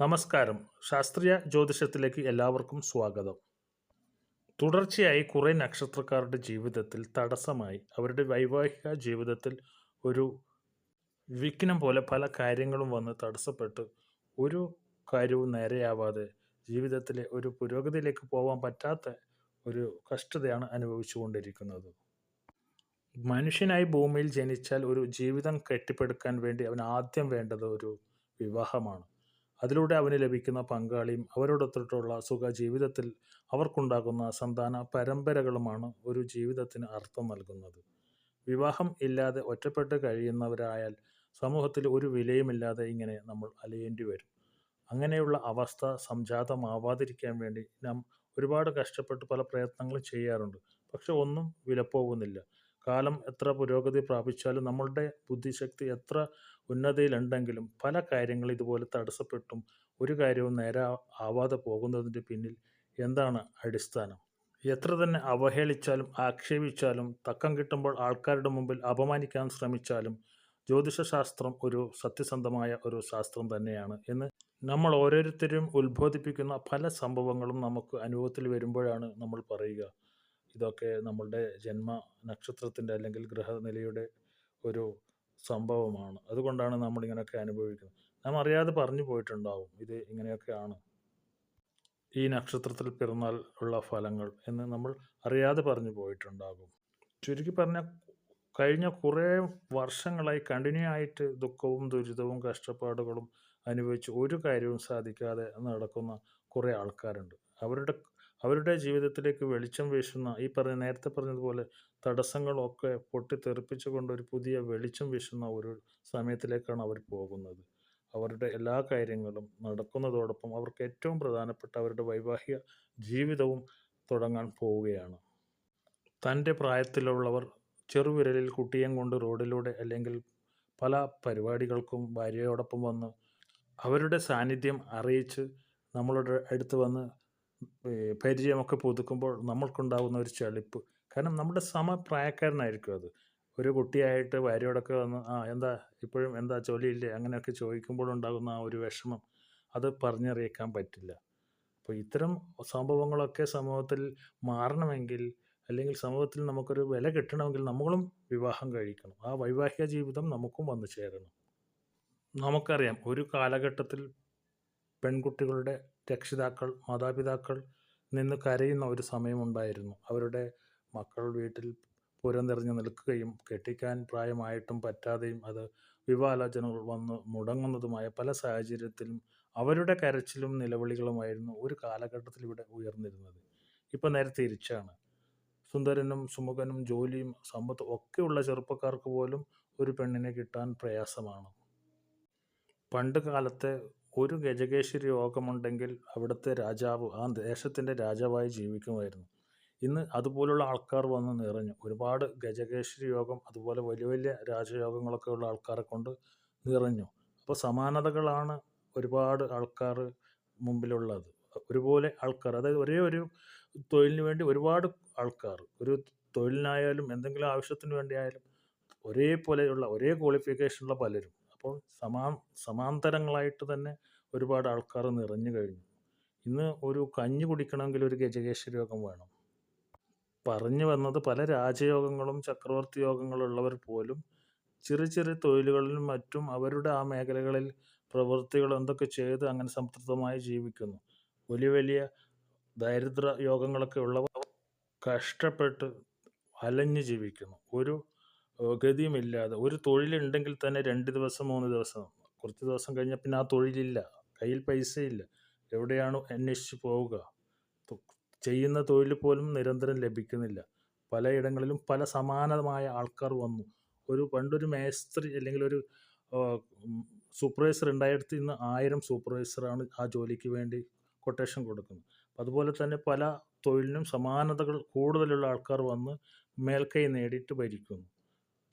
നമസ്കാരം. ശാസ്ത്രീയ ജ്യോതിഷത്തിലേക്ക് എല്ലാവർക്കും സ്വാഗതം. തുടർച്ചയായി കുറേ നക്ഷത്രക്കാരുടെ ജീവിതത്തിൽ തടസ്സമായി അവരുടെ വൈവാഹിക ജീവിതത്തിൽ ഒരു വിഘ്നം പോലെ പല കാര്യങ്ങളും വന്ന് തടസ്സപ്പെട്ട് ഒരു കാര്യവും നേരെയാവാതെ ജീവിതത്തിലെ ഒരു പുരോഗതിയിലേക്ക് പോകാൻ പറ്റാത്ത ഒരു കഷ്ടതയാണ് അനുഭവിച്ചുകൊണ്ടിരിക്കുന്നത്. മനുഷ്യനായി ഭൂമിയിൽ ജനിച്ചാൽ ഒരു ജീവിതം കെട്ടിപ്പടുക്കാൻ വേണ്ടി അവൻ ആദ്യം വേണ്ടത് ഒരു വിവാഹമാണ്. അതിലൂടെ അവന് ലഭിക്കുന്ന പങ്കാളിയും അവരോടൊത്തിട്ടുള്ള സുഖ ജീവിതത്തിൽ അവർക്കുണ്ടാകുന്ന സന്താന പരമ്പരകളുമാണ് ഒരു ജീവിതത്തിന് അർത്ഥം നൽകുന്നത്. വിവാഹം ഇല്ലാതെ ഒറ്റപ്പെട്ട് കഴിയുന്നവരായാൽ സമൂഹത്തിൽ ഒരു വിലയുമില്ലാതെ ഇങ്ങനെ നമ്മൾ അലയേണ്ടി വരും. അങ്ങനെയുള്ള അവസ്ഥ സംജാതമാവാതിരിക്കാൻ വേണ്ടി നാം ഒരുപാട് കഷ്ടപ്പെട്ട് പല പ്രയത്നങ്ങളും ചെയ്യാറുണ്ട്. പക്ഷെ ഒന്നും വിലപ്പോകുന്നില്ല കാലം എത്ര പുരോഗതി പ്രാപിച്ചാലും നമ്മളുടെ ബുദ്ധിശക്തി എത്ര ഉന്നതിയിലുണ്ടെങ്കിലും പല കാര്യങ്ങൾ ഇതുപോലെ തടസ്സപ്പെട്ടും ഒരു കാര്യവും നേരെ ആവാതെ പോകുന്നതിന്റെ പിന്നിൽ എന്താണ് അടിസ്ഥാനം? എത്ര തന്നെ അവഹേളിച്ചാലും ആക്ഷേപിച്ചാലും തക്കം കിട്ടുമ്പോൾ ആൾക്കാരുടെ മുമ്പിൽ അപമാനിക്കാൻ ശ്രമിച്ചാലും ജ്യോതിഷശാസ്ത്രം ഒരു സത്യസന്ധമായ ഒരു ശാസ്ത്രം തന്നെയാണ് എന്ന് നമ്മൾ ഓരോരുത്തരും ഉത്ബോധിപ്പിക്കുന്ന പല സംഭവങ്ങളും നമുക്ക് അനുഭവത്തിൽ വരുമ്പോഴാണ് നമ്മൾ പറയുക. ഇതൊക്കെ നമ്മളുടെ ജന്മ നക്ഷത്രത്തിന്റെ അല്ലെങ്കിൽ ഗ്രഹനിലയുടെ ഒരു സംഭവമാണ്. അതുകൊണ്ടാണ് നമ്മൾ ഇങ്ങനെയൊക്കെ അനുഭവിക്കുന്നത്. നാം അറിയാതെ പറഞ്ഞു പോയിട്ടുണ്ടാവും ഇത് ഇങ്ങനെയൊക്കെയാണ്. ഈ നക്ഷത്രത്തിൽ പിറന്നാൽ ഉള്ള ഫലങ്ങൾ എന്ന് നമ്മൾ അറിയാതെ പറഞ്ഞു പോയിട്ടുണ്ടാകും. ചുരുക്കി പറഞ്ഞ കഴിഞ്ഞ കുറേ വർഷങ്ങളായി കണ്ടിന്യൂ ആയിട്ട് ദുഃഖവും ദുരിതവും കഷ്ടപ്പാടുകളും അനുഭവിച്ച് ഒരു കാര്യവും സാധിക്കാതെ നടക്കുന്ന കുറേ ആൾക്കാരുണ്ട്. അവരുടെ അവരുടെ ജീവിതത്തിലേക്ക് വെളിച്ചം വീശുന്ന ഈ പറഞ്ഞ നേരത്തെ പറഞ്ഞതുപോലെ തടസ്സങ്ങളൊക്കെ പൊട്ടിത്തെറിപ്പിച്ചുകൊണ്ട് ഒരു പുതിയ വെളിച്ചം വീശുന്ന ഒരു സമയത്തിലേക്കാണ് അവർ പോകുന്നത്. അവരുടെ എല്ലാ കാര്യങ്ങളും നടക്കുന്നതോടൊപ്പം അവർക്ക് ഏറ്റവും പ്രധാനപ്പെട്ട അവരുടെ വൈവാഹിക ജീവിതവും തുടങ്ങാൻ പോവുകയാണ്. തന്റെ പ്രായത്തിലുള്ളവർ ചെറുവിരലിൽ കുട്ടിയും കൊണ്ട് റോഡിലൂടെ അല്ലെങ്കിൽ പല പരിപാടികൾക്കും ഭാര്യയോടൊപ്പം വന്ന് അവരുടെ സാന്നിധ്യം അറിയിച്ച് നമ്മളുടെ അടുത്ത് വന്ന് പരിചയമൊക്കെ പുതുക്കുമ്പോൾ നമ്മൾക്കുണ്ടാകുന്ന ഒരു ചളിപ്പ്. കാരണം നമ്മുടെ സമപ്രായക്കാരനായിരിക്കും അത്. ഒരു കുട്ടിയായിട്ട് ഭാര്യയോടൊക്കെ വന്ന് ആ എന്താ ഇപ്പോഴും എന്താ ജോലിയില്ലേ? അങ്ങനെയൊക്കെ ചോദിക്കുമ്പോൾ ഉണ്ടാകുന്ന ആ ഒരു വിഷമം അത് പറഞ്ഞറിയിക്കാൻ പറ്റില്ല. അപ്പോൾ ഇത്തരം സംഭവങ്ങളൊക്കെ സമൂഹത്തിൽ മാറണമെങ്കിൽ അല്ലെങ്കിൽ സമൂഹത്തിൽ നമുക്കൊരു വില കിട്ടണമെങ്കിൽ നമ്മളും വിവാഹം കഴിക്കണം. ആ വൈവാഹിക ജീവിതം നമുക്കും വന്നു ചേരണം. നമുക്കറിയാം ഒരു കാലഘട്ടത്തിൽ പെൺകുട്ടികളുടെ രക്ഷിതാക്കൾ മാതാപിതാക്കൾ നിന്ന് കരയുന്ന ഒരു സമയമുണ്ടായിരുന്നു. അവരുടെ മക്കൾ വീട്ടിൽ പുരനിറഞ്ഞു നിൽക്കുകയും കെട്ടിക്കാൻ പ്രായമായിട്ടും പറ്റാതെയും അത് വിവാഹാലോചനകൾ വന്ന് മുടങ്ങുന്നതുമായ പല സാഹചര്യത്തിലും അവരുടെ കരച്ചിലും നിലവിളികളുമായിരുന്നു ഒരു കാലഘട്ടത്തിൽ ഇവിടെ ഉയർന്നിരുന്നത്. ഇപ്പോൾ നേരെ തിരിച്ചാണ് സുന്ദരനും സുമുഖനും ജോലിയും സമ്പത്തും ഒക്കെയുള്ള ചെറുപ്പക്കാർക്ക് പോലും ഒരു പെണ്ണിനെ കിട്ടാൻ പ്രയാസമാണ്. പണ്ട് കാലത്തെ ഒരു ഗജകേശ്വരി യോഗമുണ്ടെങ്കിൽ അവിടുത്തെ രാജാവ് ആ ദേശത്തിന്റെ രാജാവായി ജീവിക്കുമായിരുന്നു. ഇന്ന് അതുപോലുള്ള ആൾക്കാർ വന്ന് നിറഞ്ഞു. ഒരുപാട് ഗജകേശ്വരി യോഗം അതുപോലെ വലിയ വലിയ രാജയോഗങ്ങളൊക്കെ ഉള്ള ആൾക്കാരെ കൊണ്ട് നിറഞ്ഞു. അപ്പോൾ സമാനതകളാണ് ഒരുപാട് ആൾക്കാർ മുമ്പിലുള്ളത്. ഒരുപോലെ ആൾക്കാർ അതായത് ഒരേ ഒരു തൊഴിലിന് വേണ്ടി ഒരുപാട് ആൾക്കാർ ഒരു തൊഴിലിനായാലും എന്തെങ്കിലും ആവശ്യത്തിന് വേണ്ടിയായാലും ഒരേപോലെയുള്ള ഒരേ ക്വാളിഫിക്കേഷനുള്ള പലരും അപ്പോൾ സമാ സമാന്തരങ്ങളായിട്ട് തന്നെ ഒരുപാട് ആൾക്കാർ നിറഞ്ഞു കഴിഞ്ഞു. ഇന്ന് ഒരു കഞ്ഞി കുടിക്കണമെങ്കിൽ ഒരു ഗജകേശ്വര യോഗം വേണം. പറഞ്ഞു വന്നത് പല രാജയോഗങ്ങളും ചക്രവർത്തി യോഗങ്ങളുള്ളവർ പോലും ചെറിയ ചെറിയ തൊഴിലുകളിലും മറ്റും അവരുടെ ആ മേഖലകളിൽ പ്രവൃത്തികൾ എന്തൊക്കെ ചെയ്ത് അങ്ങനെ സംതൃപ്തമായി ജീവിക്കുന്നു. വലിയ വലിയ ദരിദ്ര യോഗങ്ങളൊക്കെ ഉള്ളവർ കഷ്ടപ്പെട്ട് അലഞ്ഞു ജീവിക്കുന്നു. ഒരു ഗതിയുമില്ലാതെ. ഒരു തൊഴിലുണ്ടെങ്കിൽ തന്നെ രണ്ട് ദിവസം മൂന്ന് ദിവസം. കുറച്ച് ദിവസം കഴിഞ്ഞാൽ പിന്നെ ആ തൊഴിലില്ല. കയ്യിൽ പൈസയില്ല. എവിടെയാണ് അന്വേഷിച്ച് പോവുക. ചെയ്യുന്ന തൊഴിൽ പോലും നിരന്തരം ലഭിക്കുന്നില്ല. പലയിടങ്ങളിലും പല സമാനമായ ആൾക്കാർ വന്നു. ഒരു പണ്ടൊരു മേസ്ത്രി അല്ലെങ്കിൽ ഒരു സൂപ്പർവൈസർ ഉണ്ടായിടത്ത് ഇന്ന് ആയിരം സൂപ്പർവൈസറാണ് ആ ജോലിക്ക് വേണ്ടി കൊട്ടേഷൻ കൊടുക്കുന്നത്. അതുപോലെ തന്നെ പല തൊഴിലിനും സമാനതകൾ കൂടുതലുള്ള ആൾക്കാർ വന്ന് മേൽക്കൈ നേടിയിട്ട് ഭരിക്കുന്നു.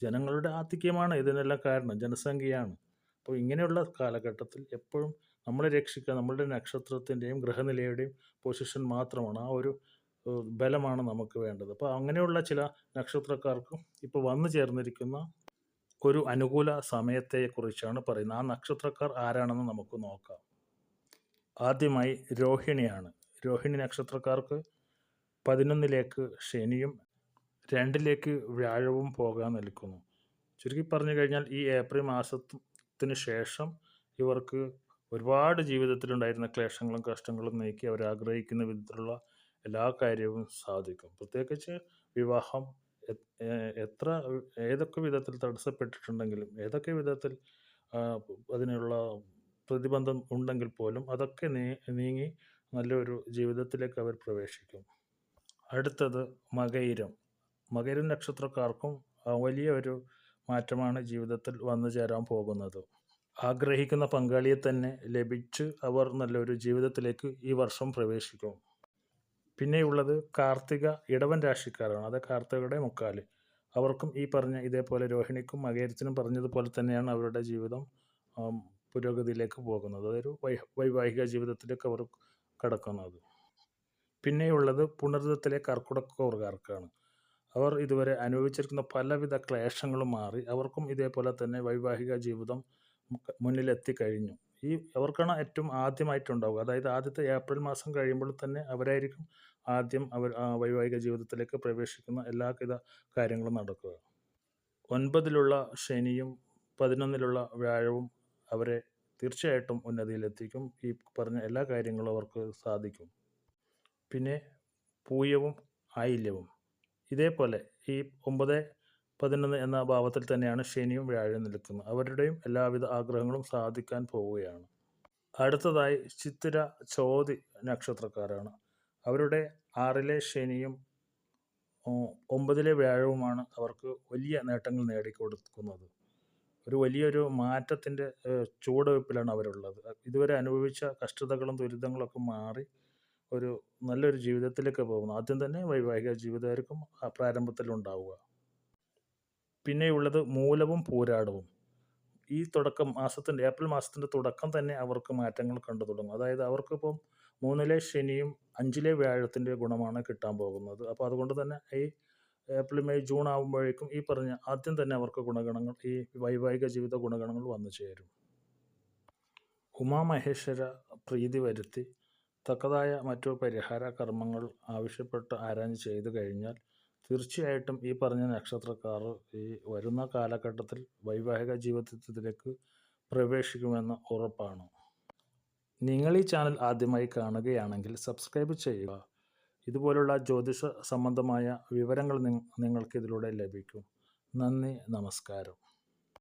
ജനങ്ങളുടെ ആധിക്യമാണ് ഇതിനെല്ലാം കാരണം ജനസംഖ്യയാണ്. അപ്പോൾ ഇങ്ങനെയുള്ള കാലഘട്ടത്തിൽ എപ്പോഴും നമ്മളെ രക്ഷിക്കുക നമ്മളുടെ നക്ഷത്രത്തിന്റെയും ഗ്രഹനിലയുടെയും പൊസിഷൻ മാത്രമാണ് ആ ഒരു ബലമാണ് നമുക്ക് വേണ്ടത്. അപ്പോൾ അങ്ങനെയുള്ള ചില നക്ഷത്രക്കാർക്കും ഇപ്പോൾ വന്നു ചേർന്നിരിക്കുന്ന ഒരു അനുകൂല സമയത്തെക്കുറിച്ചാണ് പറയുന്നത്. ആ നക്ഷത്രക്കാർ ആരാണെന്ന് നമുക്ക് നോക്കാം. ആദ്യമായി രോഹിണിയാണ്. രോഹിണി നക്ഷത്രക്കാർക്ക് പതിനൊന്നിലേക്ക് ശനിയും രണ്ടിലേക്ക് വ്യാഴവും പോകാൻ നിൽക്കുന്നു. ചുരുക്കി പറഞ്ഞു കഴിഞ്ഞാൽ ഈ ഏപ്രിൽ മാസത്തിന് ശേഷം ഇവർക്ക് ഒരുപാട് ജീവിതത്തിലുണ്ടായിരുന്ന ക്ലേശങ്ങളും കഷ്ടങ്ങളും നീക്കി അവർ ആഗ്രഹിക്കുന്ന വിധത്തിലുള്ള എല്ലാ കാര്യവും സാധിക്കും. പ്രത്യേകിച്ച് വിവാഹം എത്ര ഏതൊക്കെ വിധത്തിൽ തടസ്സപ്പെട്ടിട്ടുണ്ടെങ്കിലും ഏതൊക്കെ വിധത്തിൽ അതിനുള്ള പ്രതിബന്ധം ഉണ്ടെങ്കിൽ പോലും അതൊക്കെ നീങ്ങി നല്ലൊരു ജീവിതത്തിലേക്ക് അവർ പ്രവേശിക്കും. അടുത്തത് മകയിരം. മകരം നക്ഷത്രക്കാർക്കും വലിയ ഒരു മാറ്റമാണ് ജീവിതത്തിൽ വന്നു ചേരാൻ പോകുന്നത്. ആഗ്രഹിക്കുന്ന പങ്കാളിയെ തന്നെ ലഭിച്ച് അവർ നല്ലൊരു ജീവിതത്തിലേക്ക് ഈ വർഷം പ്രവേശിക്കും. പിന്നെയുള്ളത് കാർത്തിക ഇടവൻ രാശിക്കാരാണ്. അത് കാർത്തികയുടെ മുക്കാൽ. അവർക്കും ഈ പറഞ്ഞ ഇതേപോലെ രോഹിണിക്കും മകേരത്തിനും പറഞ്ഞതുപോലെ തന്നെയാണ് അവരുടെ ജീവിതം പുരോഗതിയിലേക്ക് പോകുന്നത്. അതൊരു വൈവാഹിക ജീവിതത്തിലേക്ക് അവർ കടക്കുന്നത്. പിന്നെയുള്ളത് പുണർദത്തിലെ കർക്കിടകക്കാർക്കാണ് അവർ ഇതുവരെ അനുഭവിച്ചിരിക്കുന്ന പലവിധ ക്ലേശങ്ങളും മാറി അവർക്കും ഇതേപോലെ തന്നെ വൈവാഹിക ജീവിതം മുന്നിലെത്തി മുന്നിലെത്തിക്കഴിഞ്ഞു. ഈ അവർക്കാണ് ഏറ്റവും ആദ്യമായിട്ടുണ്ടാവുക. അതായത് ആദ്യത്തെ ഏപ്രിൽ മാസം കഴിയുമ്പോൾ തന്നെ അവരായിരിക്കും ആദ്യം അവർ വൈവാഹിക ജീവിതത്തിലേക്ക് പ്രവേശിക്കുന്ന എല്ലാവിധ കാര്യങ്ങളും നടക്കുക. ഒൻപതിലുള്ള ശനിയും പതിനൊന്നിലുള്ള വ്യാഴവും അവരെ തീർച്ചയായിട്ടും ഉന്നതിയിലെത്തിക്കും. ഈ പറഞ്ഞ എല്ലാ കാര്യങ്ങളും അവർക്ക് സാധിക്കും. പിന്നെ പൂയവും ആയില്യവും. ഇതേപോലെ ഈ ഒമ്പത് പതിനൊന്ന് എന്ന ഭാവത്തിൽ തന്നെയാണ് ശനിയും വ്യാഴം നിൽക്കുന്നത്. അവരുടെയും എല്ലാവിധ ആഗ്രഹങ്ങളും സാധിക്കാൻ പോവുകയാണ്. അടുത്തതായി ചിത്തിര ചോതി നക്ഷത്രക്കാരാണ്. അവരുടെ ആറിലെ ശനിയും ഒമ്പതിലെ വ്യാഴവുമാണ് അവർക്ക് വലിയ നേട്ടങ്ങൾ നേടിക്കൊടുക്കുന്നത്. ഒരു വലിയൊരു മാറ്റത്തിന്റെ ചുവടുവയ്പ്പിലാണ് അവരുള്ളത്. ഇതുവരെ അനുഭവിച്ച കഷ്ടതകളും ദുരിതങ്ങളൊക്കെ മാറി ഒരു നല്ലൊരു ജീവിതത്തിലേക്ക് പോകുന്നു. ആദ്യം തന്നെ വൈവാഹിക ജീവിതമായിരിക്കും പ്രാരംഭത്തിലുണ്ടാവുക പിന്നെയുള്ളത് മൂലവും പോരാടവും. ഈ തുടക്കം മാസത്തിന്റെ ഏപ്രിൽ മാസത്തിന്റെ തുടക്കം തന്നെ അവർക്ക് മാറ്റങ്ങൾ കണ്ടു തുടങ്ങും. അതായത് അവർക്കിപ്പം മൂന്നിലെ ശനിയും അഞ്ചിലെ വ്യാഴത്തിന്റെ ഗുണമാണ് കിട്ടാൻ പോകുന്നത്. അപ്പോൾ അതുകൊണ്ട് തന്നെ ഈ ഏപ്രിൽ മെയ് ജൂൺ ആകുമ്പോഴേക്കും ഈ പറഞ്ഞ ആദ്യം തന്നെ അവർക്ക് ഗുണഗണങ്ങൾ ഈ വൈവാഹിക ജീവിത ഗുണഗണങ്ങൾ വന്നു ചേരും. ഉമാമഹേശ്വര പ്രീതി വരുത്തി തക്കതായ മറ്റു പരിഹാര കർമ്മങ്ങൾ ആവശ്യപ്പെട്ട് ആരാഞ്ഞ് ചെയ്തു കഴിഞ്ഞാൽ തീർച്ചയായിട്ടും ഈ പറഞ്ഞ നക്ഷത്രക്കാർ ഈ വരുന്ന കാലഘട്ടത്തിൽ വൈവാഹിക ജീവിതത്തിലേക്ക് പ്രവേശിക്കുമെന്ന് ഉറപ്പാണ്. നിങ്ങൾ ഈ ചാനൽ ആദ്യമായി കാണുകയാണെങ്കിൽ സബ്സ്ക്രൈബ് ചെയ്യുക. ഇതുപോലുള്ള ജ്യോതിഷ സംബന്ധമായ വിവരങ്ങൾ നിങ്ങൾക്കിതിലൂടെ ലഭിക്കും. നന്ദി നമസ്കാരം.